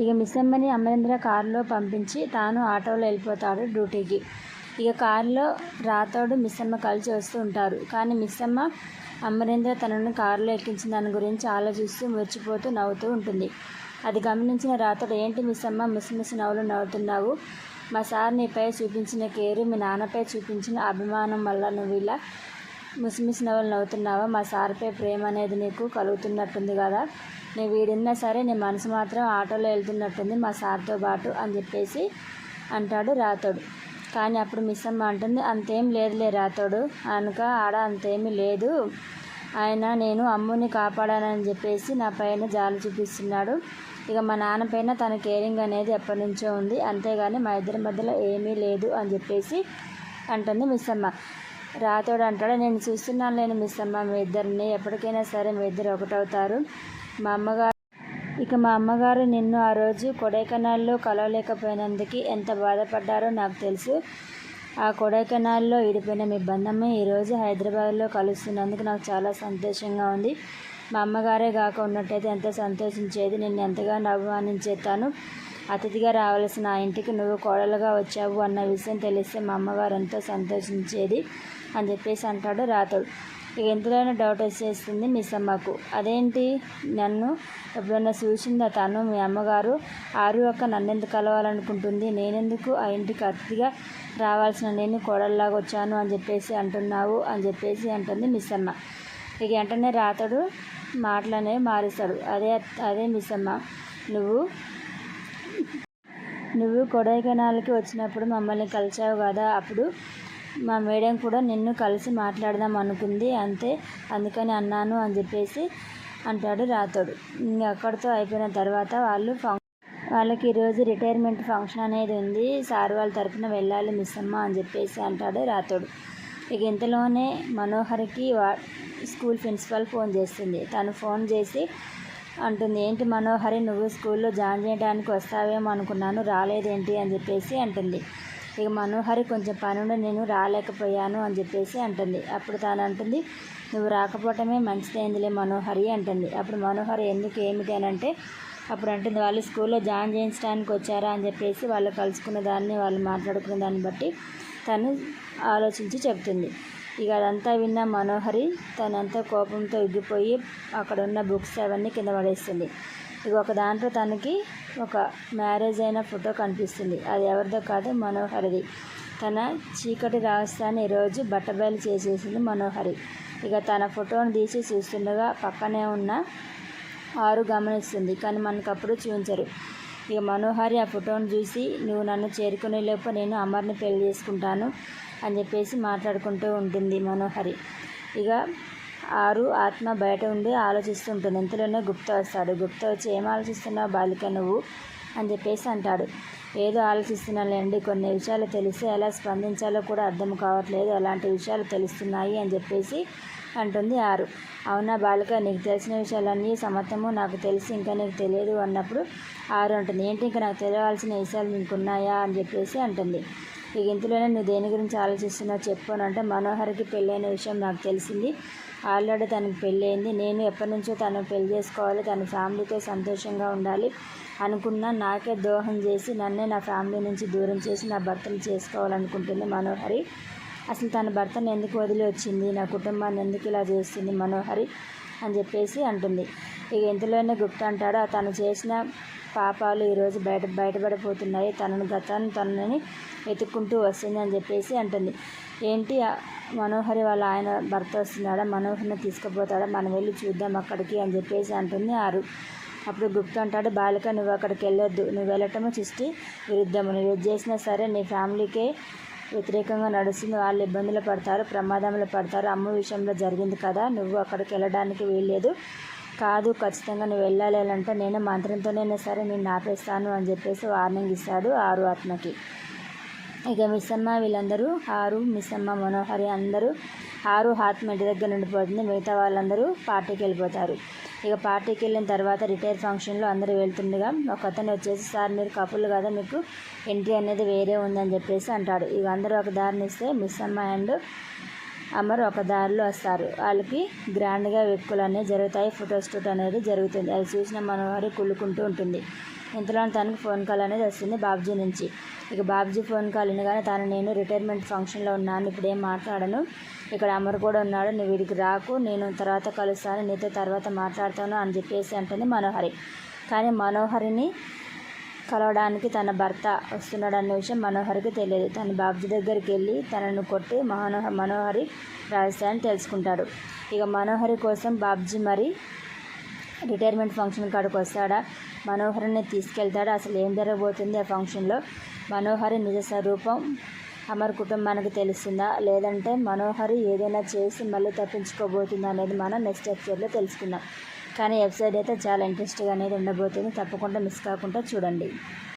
ఇక మిస్సమ్మని అమరేంద్ర కారులో పంపించి తాను ఆటోలో వెళ్ళిపోతాడు డ్యూటీకి. ఇక కారులో రాతోడు మిస్సమ్మ కలిసి వస్తూ ఉంటారు. కానీ మిస్సమ్మ అమరేంద్ర తనను కారులో ఎక్కించిన దాని గురించి ఆలోచిస్తూ మర్చిపోతూ నవ్వుతూ ఉంటుంది. అది గమనించిన రాతోడు ఏంటి మిస్సమ్మ ముసిముసి నవ్వులు నవ్వుతున్నావు? మా సార్ నీపై చూపించిన కేరు మీ నాన్నపై చూపించిన అభిమానం వల్ల నువ్వు ఇలా ముసిముసి నవ్వులు నవ్వుతున్నావా మా సార్పై ప్రేమ అనేది నీకు కలుగుతున్నట్టుంది కదా. నేను వీడిన్నా సరే నీ మనసు మాత్రం ఆటోలో వెళ్తున్నట్టుంది మా సార్తో పాటు అని చెప్పేసి అంటాడు రాతోడు కానీ అప్పుడు మిస్ అమ్మ అంటుంది అంతేం లేదులే రాతోడు అనుక ఆడ అంతేమీ లేదు. ఆయన నేను అమ్ముని కాపాడానని చెప్పేసి నా పైన జాలి చూపిస్తున్నాడు. ఇక మా నాన్న పైన తన కేరింగ్ అనేది ఎప్పటి నుంచో ఉంది. అంతేగాని మా ఇద్దరి మధ్యలో ఏమీ లేదు అని చెప్పేసి అంటుంది మిస్ అమ్మ రాతోడు అంటాడు నేను చూస్తున్నాను లేని మిస్ అమ్మ మీ ఇద్దరిని ఎప్పటికైనా సరే మీ ఇద్దరు ఒకటవుతారు. మా అమ్మగారు ఇక మా అమ్మగారు నిన్ను ఆ రోజు కొడైకెనాల్లో కలవలేకపోయినందుకు ఎంత బాధపడ్డారో నాకు తెలుసు. ఆ కొడైకెనాల్లో ఇడిపోయిన మీ బంధమే ఈరోజు హైదరాబాద్లో కలుస్తున్నందుకు నాకు చాలా సంతోషంగా ఉంది. మా అమ్మగారే కాక ఉన్నట్టయితే ఎంత సంతోషించేది నిన్ను ఎంతగానో అభిమానించేస్తాను అతిథిగా రావాల్సిన ఆ ఇంటికి నువ్వు కోడలుగా వచ్చావు అన్న విషయం తెలిస్తే మా అమ్మగారు ఎంతో సంతోషించేది అని చెప్పేసి అంటాడు రాతోడు ఇక ఎంతలోనే డౌట్ వచ్చేస్తుంది మిస్ అమ్మకు అదేంటి? నన్ను ఎప్పుడన్నా చూసిందా తను? మీ అమ్మగారు ఆరు ఒక్క నన్నెందుకు కలవాలనుకుంటుంది? నేనెందుకు ఆ ఇంటికి అతిథిగా రావాల్సిన నేను కోడల్లాగా వచ్చాను అని చెప్పేసి అంటున్నావు అని చెప్పేసి అంటుంది మిస్ అమ్మ ఇక వెంటనే రాతడు మాటలనే మారుస్తాడు. అదే అదే మిస్ అమ్మ నువ్వు నువ్వు కొడైకెనాల్కి వచ్చినప్పుడు మమ్మల్ని కలిసావు కదా అప్పుడు మా మేడం కూడా నిన్ను కలిసి మాట్లాడదాం అనుకుంది అంతే. అందుకని అన్నాను అని చెప్పేసి అంటాడు రాతోడు ఇంక అక్కడితో అయిపోయిన తర్వాత వాళ్ళు ఫంక్ వాళ్ళకి ఈరోజు రిటైర్మెంట్ ఫంక్షన్ అనేది ఉంది సార్ వాళ్ళ తరఫున వెళ్ళాలి మిస్ అమ్మ అని చెప్పేసి అంటాడు రాతోడు ఇక ఇంతలోనే మనోహర్కి వా స్కూల్ ప్రిన్సిపల్ ఫోన్ చేస్తుంది. తను ఫోన్ చేసి అంటుంది. ఏంటి మనోహరి నువ్వు స్కూల్లో జాయిన్ చేయడానికి వస్తావేమో అనుకున్నాను రాలేదేంటి అని చెప్పేసి అంటుంది. ఇక మనోహరి కొంచెం పనుండి నేను రాలేకపోయాను అని చెప్పేసి అంటుంది. అప్పుడు తాను అంటుంది నువ్వు రాకపోవటమే మంచిదైందిలే మనోహరి అంటుంది. అప్పుడు మనోహరి ఎందుకు ఏమిటి అని అంటే అప్పుడు అంటుంది వాళ్ళు స్కూల్లో జాయిన్ చేయించడానికి వచ్చారా అని చెప్పేసి వాళ్ళు కలుసుకున్న దాన్ని వాళ్ళు మాట్లాడుకున్న దాన్ని బట్టి తను ఆలోచించి చెప్తుంది. ఇక అదంతా విన్న మనోహరి తనంతా కోపంతో ఇగ్గిపోయి అక్కడ ఉన్న బుక్స్ అవన్నీ కింద పడేస్తుంది. ఇక ఒక దాంట్లో తనకి ఒక మ్యారేజ్ అయిన ఫోటో కనిపిస్తుంది. అది ఎవరిదో కాదు మనోహరిది. తన చీకటి రహస్యాన్ని ఈరోజు బట్టబయలు చేసేసింది మనోహరి. ఇక తన ఫోటోను తీసి చూస్తుండగా పక్కనే ఉన్న ఆరు గమనిస్తుంది. కానీ మనకు అప్పుడు చూపించరు. ఇక మనోహరి ఆ ఫోటోని చూసి నువ్వు నన్ను చేరుకునే లోపు నేను అమర్ని పెళ్ళి చేసుకుంటాను అని చెప్పేసి మాట్లాడుకుంటూ ఉంటుంది మనోహరి. ఇక ఆరు ఆత్మ బయట ఉండి ఆలోచిస్తుంటుంది. ఇంతలోనే గుప్త వస్తాడు. గుప్త వచ్చి ఏం ఆలోచిస్తున్నావు బాలిక నువ్వు? అని చెప్పేసి అంటాడు. ఏదో ఆలోచిస్తున్నానులేండి. కొన్ని విషయాలు తెలిస్తే ఎలా స్పందించాలో కూడా అర్థం కావట్లేదు. అలాంటి విషయాలు తెలుస్తున్నాయి అని చెప్పేసి అంటుంది ఆరు. అవునా బాలిక నీకు తెలిసిన విషయాలన్నీ సమర్థము. నాకు తెలిసి ఇంకా నీకు తెలియదు అన్నప్పుడు ఆరు అంటుంది. ఏంటి ఇంకా నాకు తెలియవలసిన విషయాలు నీకు ఉన్నాయా అని చెప్పేసి అంటుంది. ఇక ఇంతలోనే నువ్వు దేని గురించి ఆలోచిస్తున్నావు చెప్పు అని అంటే మనోహర్కి పెళ్ళైన విషయం నాకు తెలిసింది. ఆల్రెడీ తనకు పెళ్ళయింది నేను ఎప్పటి నుంచో తను పెళ్ళి చేసుకోవాలి. తన ఫ్యామిలీతో సంతోషంగా ఉండాలి అనుకున్నా నాకే దోహం చేసి నన్నే నా ఫ్యామిలీ నుంచి దూరం చేసి నా భర్తను చేసుకోవాలనుకుంటుంది మనోహరి. అసలు తన భర్తను ఎందుకు వదిలి వచ్చింది? నా కుటుంబాన్ని ఎందుకు ఇలా చేస్తుంది మనోహరి? అని చెప్పేసి అంటుంది. ఇక ఇంతలోనే గుప్త అంటాడు తను చేసిన పాపాలు ఈరోజు బయట బయటపడిపోతున్నాయి. తనను గతాన్ని తనని వెతుక్కుంటూ వస్తుంది అని చెప్పేసి అంటుంది. ఏంటి? మనోహరి వాళ్ళ ఆయన భర్త వస్తున్నాడా? మనోహర్ని తీసుకుపోతాడా? మనం వెళ్ళి చూద్దాం అక్కడికి అని చెప్పేసి అంటుంది ఆరు. అప్పుడు గుప్త అంటాడు బాలిక నువ్వు అక్కడికి వెళ్ళొద్దు. నువ్వు వెళ్ళటము చిష్టి విరుద్ధము. నువ్వు ఏది చేసినా సరే నీ ఫ్యామిలీకే వ్యతిరేకంగా నడుస్తుంది. వాళ్ళు ఇబ్బందులు పడతారు ప్రమాదంలో పడతారు. అమ్మ విషయంలో జరిగింది కదా. నువ్వు అక్కడికి వెళ్ళడానికి వీల్లేదు. కాదు ఖచ్చితంగా నువ్వు వెళ్ళాలి అంటే నేను మంత్రంతోనైనా సరే నేను ఆపేస్తాను అని చెప్పేసి వార్నింగ్ ఇస్తాడు ఆరు ఆత్మకి. ఇక మిస్సమ్మ వీళ్ళందరూ ఆరు మిస్సమ్మ మనోహరి అందరూ ఆరు ఆత్మ ఇంటి దగ్గర ఉండిపోతుంది మిగతా వాళ్ళందరూ పార్టీకి వెళ్ళిపోతారు. ఇక పార్టీకి వెళ్ళిన తర్వాత రిటైర్ ఫంక్షన్లో అందరూ వెళ్తుండగా ఒక అతను వచ్చేసి సార్ మీరు కపుల్ కదా? మీకు ఎంట్రీ అనేది వేరే ఉందని చెప్పేసి అంటాడు. ఇక అందరూ ఒక దారిని ఇస్తే మిస్సమ్మ అండ్ అమ్మరు ఒక దారిలో వస్తారు వాళ్ళకి గ్రాండ్గా వెక్కులు అనేవి జరుగుతాయి. ఫోటో షూట్ అనేది జరుగుతుంది. అది చూసిన మనోహరి కుళ్ళుకుంటూ ఉంటుంది. ఇంతలో తనకు ఫోన్ కాల్ అనేది వస్తుంది బాబ్జీ నుంచి. ఇక బాబ్జీ ఫోన్ కాల్ వినగానే తను నేను రిటైర్మెంట్ ఫంక్షన్లో ఉన్నాను. ఇప్పుడు ఏం మాట్లాడను? ఇక్కడ అమర్ కూడా ఉన్నాడు. నువ్వు వీడికి రాకు. నేను తర్వాత కలుస్తాను. నీతో తర్వాత మాట్లాడతాను అని చెప్పేసి అంటుంది మనోహరి. కానీ మనోహరిని కలవడానికి తన భర్త వస్తున్నాడన్న విషయం మనోహరికి తెలియదు. తన బాబ్జీ దగ్గరికి వెళ్ళి తనను కొట్టి మనోహ మనోహరి రాజస్థాన్ తెలుసుకుంటాడు. ఇక మనోహరి కోసం బాబ్జీ మరి రిటైర్మెంట్ ఫంక్షన్ కాడికి వస్తాడా? మనోహరిని తీసుకెళ్తాడా? అసలు ఏం జరగబోతుంది ఆ ఫంక్షన్లో? మనోహరి నిజ స్వరూపం అమర్ కుటుంబానికి తెలుస్తుందా? లేదంటే మనోహరి ఏదైనా చేసి మళ్ళీ తప్పించుకోబోతుందా అనేది మనం నెక్స్ట్ ఎపిసోడ్లో తెలుసుకుందాం. కానీ ఎపిసోడ్ అయితే చాలా ఇంట్రెస్ట్గా అనేది ఉండబోతుంది. తప్పకుండా మిస్ కాకుండా చూడండి.